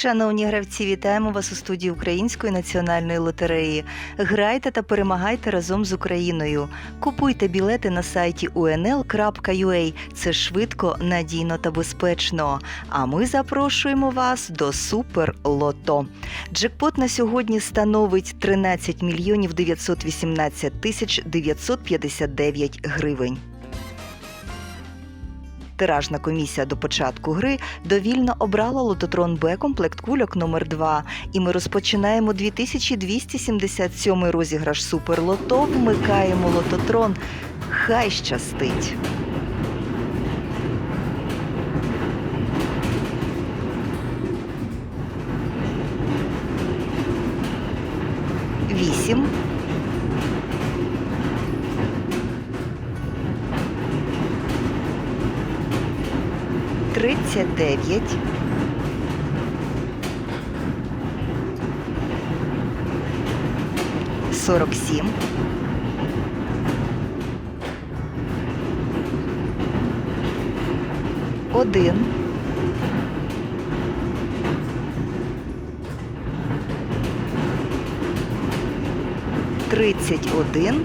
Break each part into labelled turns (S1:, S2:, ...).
S1: Шановні гравці, вітаємо вас у студії Української національної лотереї. Грайте та перемагайте разом з Україною. Купуйте білети на сайті unl.ua. Це швидко, надійно та безпечно. А ми запрошуємо вас до Супер Лото. Джекпот на сьогодні становить 13 мільйонів 918 тисяч 959 гривень. Тиражна комісія до початку гри довільно обрала лототрон Б комплект кульок номер 2 і ми розпочинаємо 2277 розіграш Суперлото. Вмикаємо лототрон. Хай щастить! Вісім. Тридцять дев'ять. Сорок сім. Один. Тридцять один.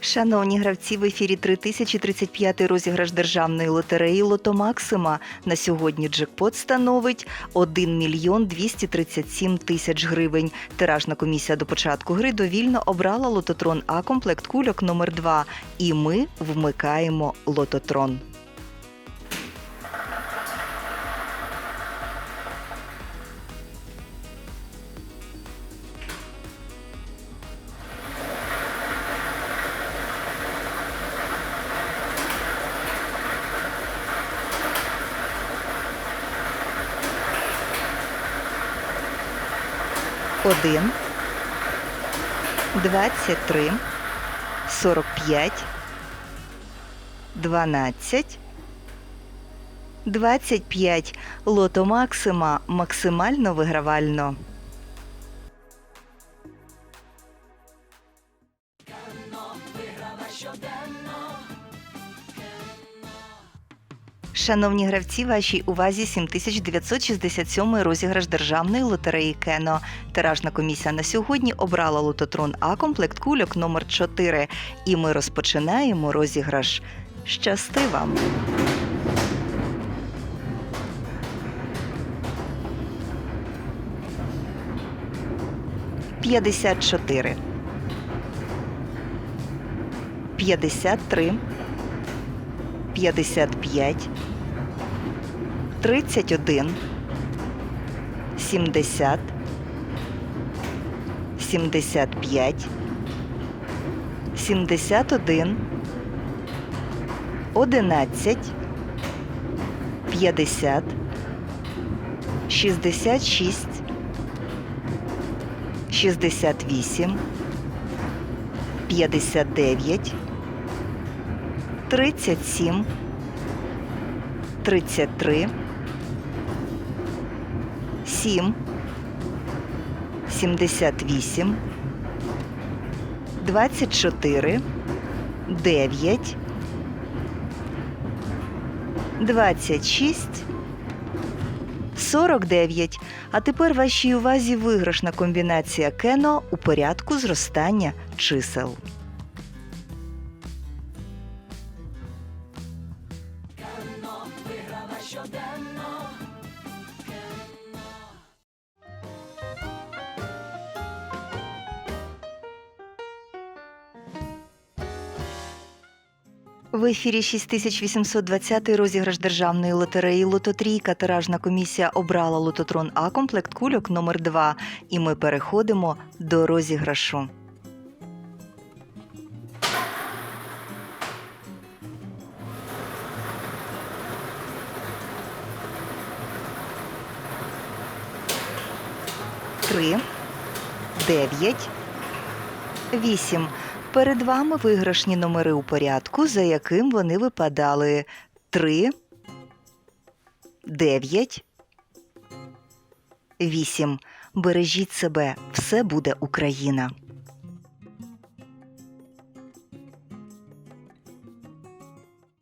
S1: Шановні гравці, в ефірі 3035 розіграш державної лотереї Лото Максима. На сьогодні джекпот становить 1 мільйон 237 тисяч гривень. Тиражна комісія до початку гри довільно обрала лототрон А комплект кульок номер 2 І ми вмикаємо лототрон. Один, двадцять три, сорок п'ять, дванадцять, двадцять п'ять. Лото Максима максимально вигравально. Шановні гравці, вашій увазі 7967 розіграш державної лотереї Кено. Тиражна комісія на сьогодні обрала лототрон А комплект кульок номер 4 І ми розпочинаємо розіграш. Щасти вам! П'ятдесят чотири. П'ятдесят три. 55 31 70 75 71 11 50 66 68 59 37, 33, 7, 78, 24, 9, 26, 49. А тепер вашій увазі виграшна комбінація кено у порядку зростання чисел. В ефірі 6820 розіграш державної лотереї Лототрійка. Тиражна комісія обрала лототрон А комплект кульок номер 2 І ми переходимо до розіграшу. Три, дев'ять, вісім. Перед вами виграшні номери у порядку, за яким вони випадали 3, 9, 8. Бережіть себе, все буде Україна.